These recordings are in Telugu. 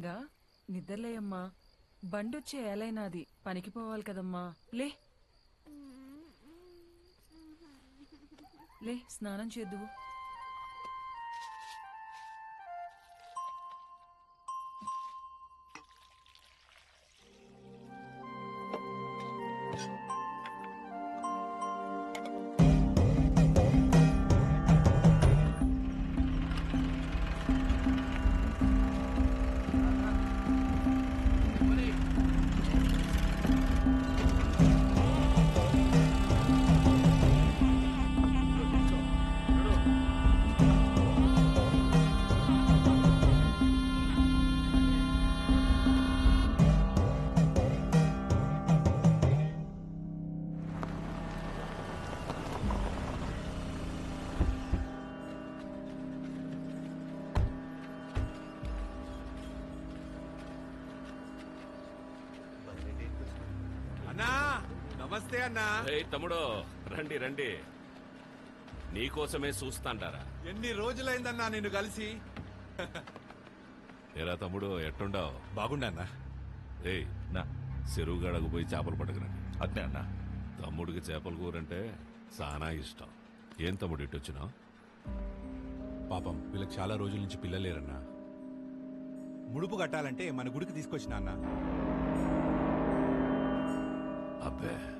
రంగా నిద్రలేయమ్మా. బండొచ్చే ఏలైనాది పనికి పోవాలి కదమ్మా. లే. లే స్నానం చేద్దువు. నమస్తే అన్నా. ఏయ్ తమ్ముడు రండి రండి. నీకోసమే చూస్తాంటారా ఎన్ని రోజులైందన్నా నిన్ను కలిసి? ఏరా తమ్ముడు ఎట్టుండావు? బాగుండన్నా ఏయ్ నా చెరువు గడకు పోయి చేపలు పట్టుకురండి. అట్నే అన్నా. తమ్ముడికి చేపల కూరంటే చాలా ఇష్టం. ఏం తమ్ముడు ఇటొచ్చినావు? పాపం వీళ్ళకి చాలా రోజుల నుంచి పిల్లలేరన్నా ముడుపు కట్టాలంటే మన గుడికి తీసుకొచ్చిన అన్న. అబ్బే.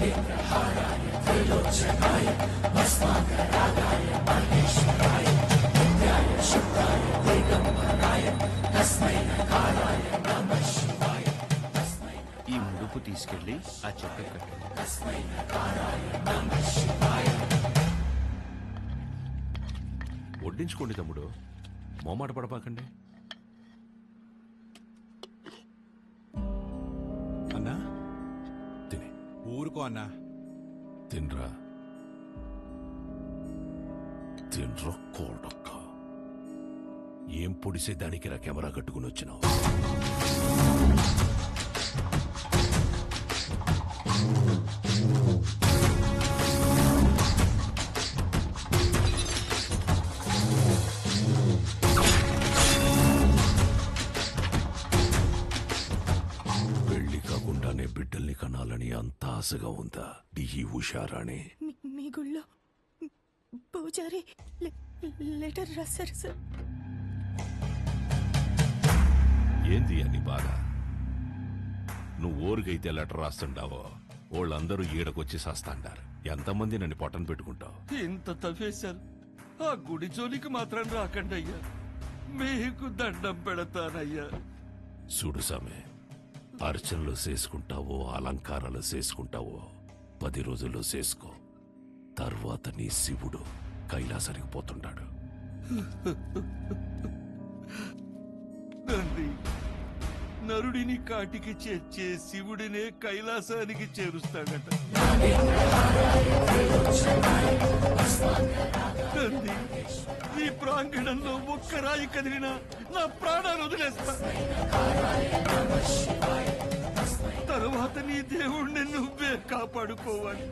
ఈ ముడుపు తీసుకెళ్ళి ఆ చెక్క కట్టండి వడ్డించుకోండి తమ్ముడు. మోమాట పడపాకండి. ఊరుకో అన్నా. తినరా. తినరా కోడక్క. ఏం పొడిసే దానికి రా కెమెరా కట్టుకుని వచ్చినావు? ఆశగా ఉందా ఈ హుషారాణి? మీ గుళ్ళో. పూజారి లెటర్ రాశారు సార్. ఏంది అని బాధ? నువ్వు ఊరికైతే లెటర్ రాస్తుండావో వాళ్ళందరూ ఈడకొచ్చి సస్తాండారు. ఎంతమంది నన్ను పొట్టను పెట్టుకుంటావు? ఇంత తవ్వేశారు. ఆ గుడి జోలికి మాత్రం రాకండి అయ్యా మీకు దండం పెడతానయ్యా. చూడు సామె అర్చనలు చేసుకుంటావో అలంకారాలు చేసుకుంటావో పది రోజుల్లో చేసుకో. తర్వాత నీ శివుడు కైలాసరికి పోతుంటాడు. నరుడిని కాటికి చేర్చే శివుడినే కైలాసానికి చేరుస్తాడట. తండ్రి ఈ ప్రాంగణంలో ఒక్క రాయి కదిలినా నా ప్రాణాలు వదిలేస్తా. తరువాత నీ దేవుణ్ణి నువ్వే కాపాడుకోవాలి.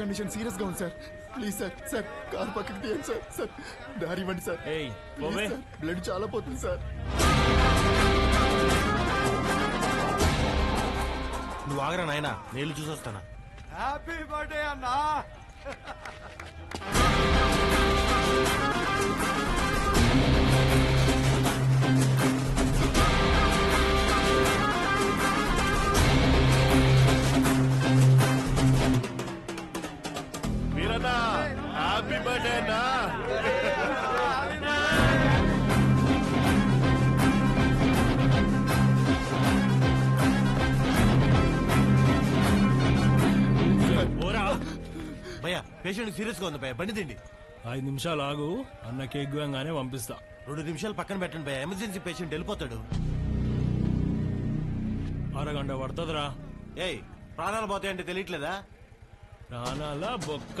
కండిషన్ సీరియస్గా ఉంది sir. Please sir sir car పక్కకి తీయండి సార్ సార్. దారి ఇవ్వండి సార్. ఏయ్, ప్లీజ్ పోవే. సార్ బ్లడ్ చాలా పోతుంది సార్. నువ్వు ఆగరా నాయనా? నేను చూసొస్తానా? హ్యాపీ బర్త్డే అన్నా. పేషెంట్ సీరియస్గా ఉంది భయ బండి తిండి ఐదు నిమిషాలు ఆగు అన్న కేక్ గానే పంపిస్తా. రెండు నిమిషాలు పక్కన పెట్టండి భయ ఎమర్జెన్సీ పేషెంట్ వెళ్ళిపోతాడు. అరగంట పడుతుందిరా. ఏయ్ ప్రాణాలు పోతాయంటే తెలియట్లేదా? ప్రాణాల బొక్క.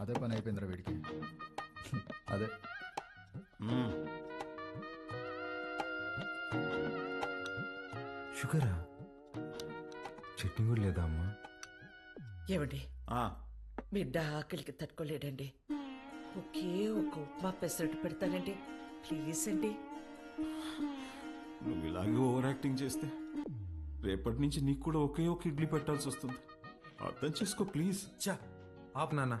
అదే పని అయిపోయిందిరా వీడికి. అదే. షుగరా? చట్నీ కూడా లేదా అమ్మా? ఏమండి? ఆ, బిడ్డ ఆకలికి తట్టుకోలేడండి. ఒకే ఒక ఉప్మా పెసరట్టు పెడతానండి. ప్లీజ్ అండి. నువ్వు ఇలాగే ఓవర్ యాక్టింగ్ చేస్తే రేపటి నుంచి నీకు కూడా ఒకే ఒక ఇడ్లీ పెట్టాల్సి వస్తుంది. అర్థం చేసుకో ప్లీజ్. చా ఆప్ నాన్న.